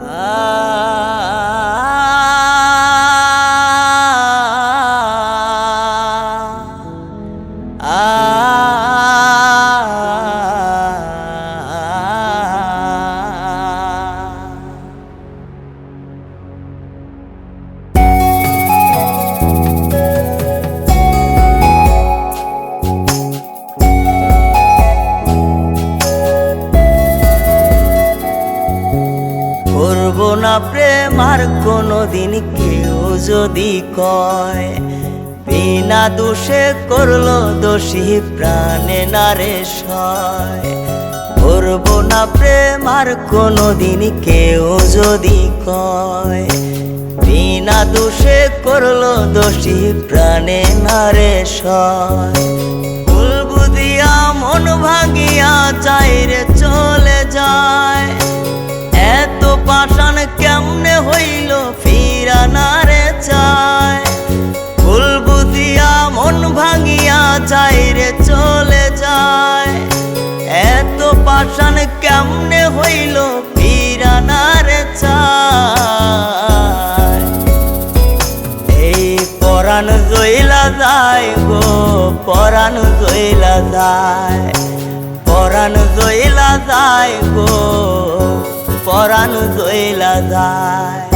করব না প্রেম আর কোনোদিন কেউ যদি কয়। বিনা দোষে করল দোষী প্রাণে নারে সয়। করব না প্রেম আর কোনোদিন কেউ যদি কয়। বিনা দোষে করল দোষী প্রাণে নারে সয়। পরাণ জইলা যায় পরাণ জইলা যায় গো পরাণ জইলা যায়।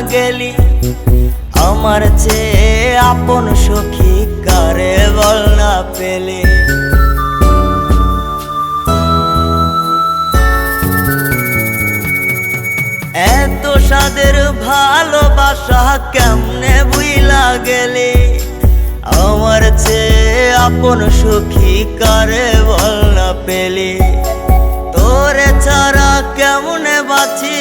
গেলি। আমার চেয়ে আপন সখী কারে বল না পেলে? এত সাদের ভালোবাসা কেমনে বুইলা গেলি? আমার চেয়ে আপন সখী কারে বল না পেলি? তোরে ছাড়া কেমনে বাঁচি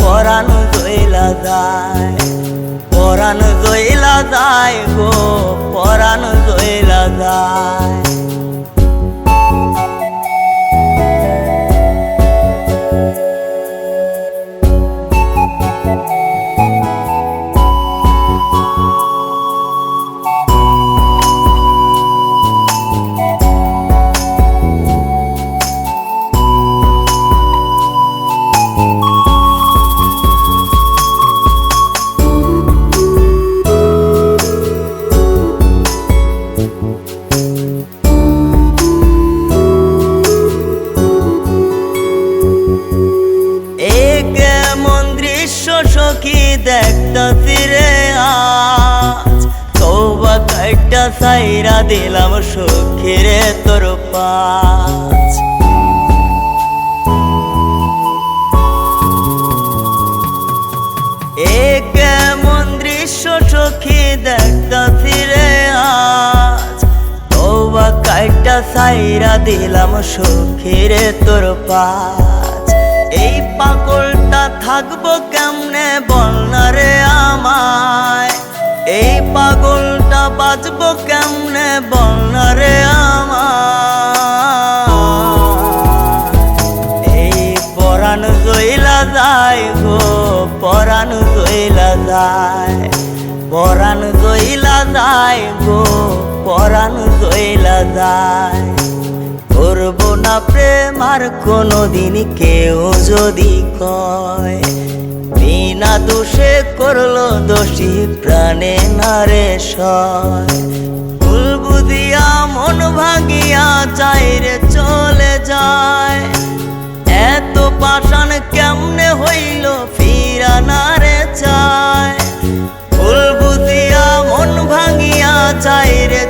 পরাণ জইলা যায় পরাণ জইলা যায় গো পরাণ জইলা যায়। দেখতা ফিরে আজ। তৌবা কাইটা সাইরা দিলাম সখীরে তোর পাঁচ। কেমন দৃশ্য সখী দেখতা ফিরে আজ। তৌবা কাইটা সাইরা দিলাম সখীরে তোর পাঁচ। পাগলটা থাকব কেমনে বল রে আমায়? এই পাগলটা বাঁচবো কেমনে বল রে আমায়? এই পরাণ জইলা যায় গো, পরাণ জইলা যায়। পরাণ জইলা যায় গো, পরাণ জইলা যায়। করব না প্রেম আর কোনোদিন কেউ যদি কয়। বিনা দোষে করল দোষী প্রাণে নারে সয়। ভুল বুঝিয়া মন ভাঙিয়া চাইরে চলে যায়। এত পাষাণ কেমনে হইল ফিরা না চায়। ভুল বুঝিয়া মন ভাঙিয়া চাইরে